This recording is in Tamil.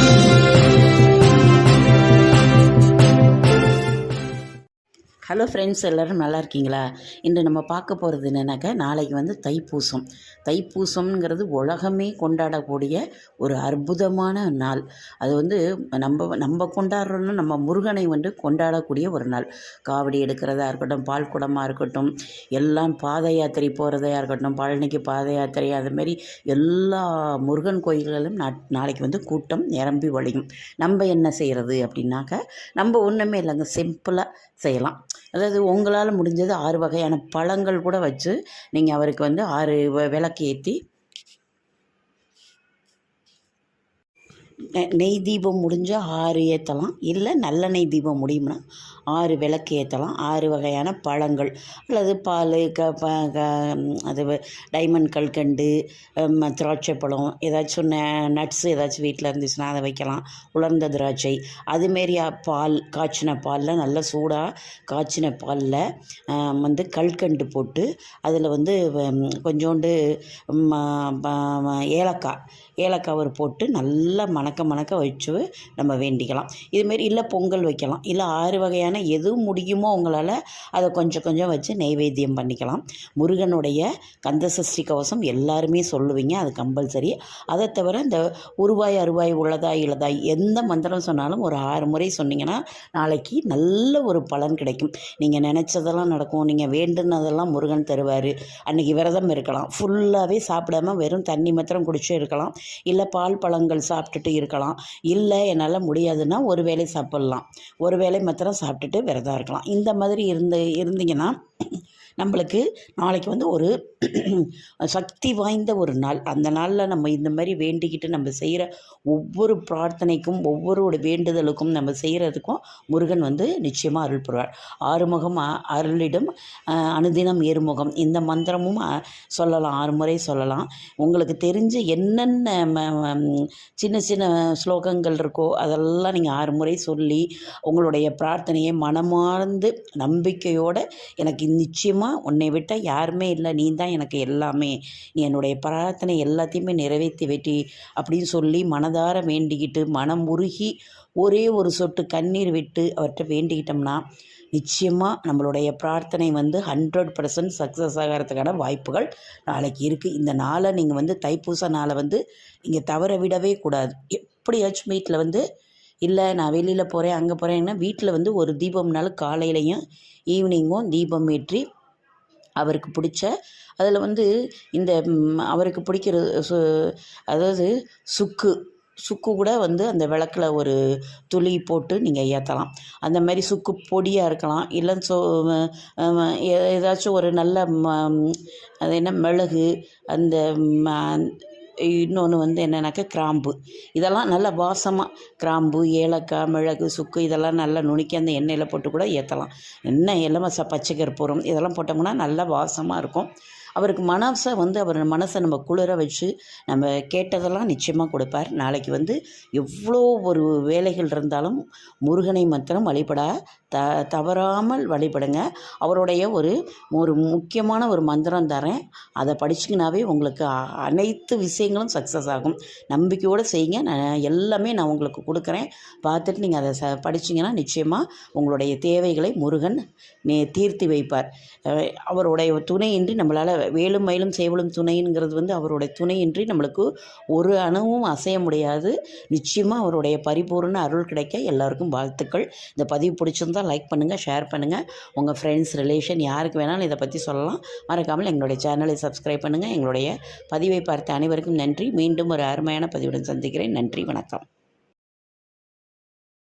Thank you. ஹலோ ஃப்ரெண்ட்ஸ் எல்லோரும் நல்லா இருக்கீங்களா? இன்று நம்ம பார்க்க போகிறது என்னென்னாக்கா நாளைக்கு வந்து தைப்பூசம். தைப்பூசம்ங்கிறது உலகமே கொண்டாடக்கூடிய ஒரு அற்புதமான நாள். அது வந்து நம்ம நம்ம கொண்டாடுறோம்னா நம்ம முருகனை வந்து கொண்டாடக்கூடிய ஒரு நாள். காவடி எடுக்கிறதா இருக்கட்டும் பால் குடமாக இருக்கட்டும் எல்லாம் பாத யாத்திரை போகிறதா இருக்கட்டும் பழனிக்கு பாத யாத்திரை அதுமாரி எல்லா முருகன் கோயில்களிலும் நாளைக்கு வந்து கூட்டம் நிரம்பி வழியும். நம்ம என்ன செய்கிறது அப்படின்னாக்கா நம்ம ஒன்றுமே இல்லைங்க சிம்பிளாக செய்யலாம். அதாவது உங்களால் முடிஞ்சது ஆறு வகையான பழங்கள் கூட வச்சு நீங்கள் அவருக்கு வந்து ஆறு வ- விளக்கு ஏற்றி நெய் தீபம் முடிஞ்சால் ஆறு ஏற்றலாம் இல்லை நல்லெண்ணெய் தீபம் முடியும்னா ஆறு விளக்கு ஏற்றலாம் ஆறு வகையான பழங்கள். அல்லது பால் க ப க அது டைமண்ட் கல்கண்டு திராட்சை பழம். ஏதாச்சும் ந நட்ஸ் ஏதாச்சும் வீட்டில் இருந்துச்சுன்னா அதை வைக்கலாம். உலர்ந்த திராட்சை. அதுமாரி பால் காய்ச்சின பாலில் நல்ல சூடாக காய்ச்சின பாலில் வந்து கல்கண்டு போட்டு அதில் வந்து கொஞ்சோண்டு ஏலக்காய். ஏலக்காய் ஒரு போட்டு நல்லா மணக்க மணக்க வச்சு நம்ம வேண்டிக்கலாம். இதுமாரி இல்லை பொங்கல் வைக்கலாம். இல்லை ஆறு வகையான எது முடியுமோ உங்களால் அதை கொஞ்சம் கொஞ்சம் வச்சு நெய்வேத்தியம் பண்ணிக்கலாம். முருகனுடைய கந்த சஷ்டி கவசம் எல்லாருமே சொல்லுவீங்க. அது கம்பல்சரி. அதை தவிர இந்த உருவாய் அருவாய் உள்ளதாய் இளதாய் எந்த மந்திரம் சொன்னாலும் ஒரு ஆறு முறை சொன்னீங்கன்னா நாளைக்கு நல்ல ஒரு பலன் கிடைக்கும். நீங்கள் நினச்சதெல்லாம் நடக்கும். நீங்கள் வேண்டுனதெல்லாம் முருகன் தருவார். அன்றைக்கி விரதம் இருக்கலாம். ஃபுல்லாகவே சாப்பிடாம வெறும் தண்ணி மாத்திரம் குடிச்சு இருக்கலாம். இல்லை பால் பழங்கள் சாப்பிட்டுட்டு இருக்கலாம். இல்லை என்னால் முடியாதுன்னா ஒரு வேளை சாப்பிட்லாம். ஒரு வேளை மாத்திரம் சாப்பிட்டுட்டு விரதம் இருக்கலாம். இந்த மாதிரி இருந்து இருந்தீங்கன்னா நம்மளுக்கு நாளைக்கு வந்து ஒரு சக்தி வாய்ந்த ஒரு நாள். அந்த நாளில் நம்ம இந்த மாதிரி வேண்டிக்கிட்டு நம்ம செய்கிற ஒவ்வொரு பிரார்த்தனைக்கும் ஒவ்வொரு வேண்டுதலுக்கும் நம்ம செய்கிறதுக்கும் முருகன் வந்து நிச்சயமாக அருள் புரிவார். ஆறுமுகம் அருளிடும். அனுதினம் ஏறுமுகம். இந்த மந்திரமும் சொல்லலாம். ஆறு முறை சொல்லலாம். உங்களுக்கு தெரிஞ்ச என்னென்ன ம- சின்ன சின்ன ஸ்லோகங்கள் இருக்கோ அதெல்லாம் நீங்கள் ஆறு முறை சொல்லி உங்களுடைய பிரார்த்தனையை மனமார்ந்து நம்பிக்கையோடு எனக்கு நிச்சயமாக உன்னை விட்டால் யாருமே இல்லை. நீ தான் எனக்கு எல்லாமே. நீ என்னுடைய பிரார்த்தனை எல்லாத்தையுமே நிறைவேற்றி வெட்டி அப்படின்னு சொல்லி மனதார வேண்டிக்கிட்டு மனம் உருகி ஒரே ஒரு சொட்டு கண்ணீர் விட்டு அவர்கிட்ட வேண்டிக்கிட்டோம்னா நிச்சயமாக நம்மளுடைய பிரார்த்தனை வந்து ஹண்ட்ரட் பர்சன்ட் சக்ஸஸ் ஆகிறதுக்கான வாய்ப்புகள் நாளைக்கு இருக்குது இந்த நாளை நீங்கள் வந்து தைப்பூச நாளை வந்து நீங்கள் தவற விடவே கூடாது. எப்படியாச்சும் வீட்டில் வந்து இல்லை நான் வெளியில் போகிறேன் அங்கே போகிறேன்னா வீட்டில் வந்து ஒரு தீபம்னாலும் காலையிலையும் ஈவினிங்கும் தீபம் ஏற்றி அவருக்கு பிடிச்ச அதில் வந்து இந்த அவருக்கு பிடிக்கிறது சு அதாவது சுக்கு சுக்கு கூட வந்து அந்த விளக்கில் ஒரு துளி போட்டு நீங்கள் ஏற்றலாம் அந்த மாதிரி சுக்கு பொடியாக இருக்கலாம். இல்லை சோ ஏ- ஏதாச்சும் ஒரு நல்ல ம- அது என்ன மிளகு அந்த இன்னொன்று வந்து என்னென்னாக்கா கிராம்பு. இதெல்லாம் நல்ல வாசமாக கிராம்பு ஏலக்காய் மிளகு சுக்கு இதெல்லாம் நல்லா நுணுக்கி அந்த எண்ணெயில் போட்டு கூட ஏற்றலாம் எண்ணெய் எல்லாம் ச பச்சை கற்பூரம் இதெல்லாம் போட்டோம்னா நல்லா வாசமாக இருக்கும். அவருக்கு மனசை வந்து அவர் மனசை நம்ம குளிர வச்சு நம்ம கேட்டதெல்லாம் நிச்சயமாக கொடுப்பார். நாளைக்கு வந்து எவ்வளோ ஒரு வேலைகள் இருந்தாலும் முருகனை மாத்திரம் வழிபட த தவறாமல் வழிபடுங்க. அவருடைய ஒரு ஒரு முக்கியமான ஒரு மந்திரம் தரேன். அதை படிச்சிங்கனாவே உங்களுக்கு அனைத்து விஷயங்களும் சக்ஸஸ் ஆகும். நம்பிக்கையோடு செய்யுங்க. நான் எல்லாமே நான் உங்களுக்கு கொடுக்குறேன். பார்த்துட்டு நீங்கள் அதை ச படிச்சிங்கன்னா நிச்சயமாக உங்களுடைய தேவைகளை முருகன் நே தீர்த்தி வைப்பார். அவருடைய துணையின்றி நம்மளால் வேலும் மயிலும் சேவலும் துணைங்கிறது வந்து அவருடைய துணையின்றி நம்மளுக்கு ஒரு அணுவும் அசைய முடியாது. நிச்சயமாக அவருடைய பரிபூர்ண அருள் கிடைக்க எல்லாருக்கும் வாழ்த்துக்கள். இந்த பதிவு பிடிச்சிருந்தா லைக் பண்ணுங்கள் ஷேர் பண்ணுங்கள் உங்கள் ஃப்ரெண்ட்ஸ் ரிலேஷன் யாருக்கு வேணாலும் இதை பற்றி சொல்லலாம். மறக்காமல் எங்களுடைய சேனலை சப்ஸ்கிரைப் பண்ணுங்கள் எங்களுடைய பதிவை பார்த்த அனைவருக்கும் நன்றி. மீண்டும் ஒரு அருமையான பதிவுடன் சந்திக்கிறேன். நன்றி வணக்கம்.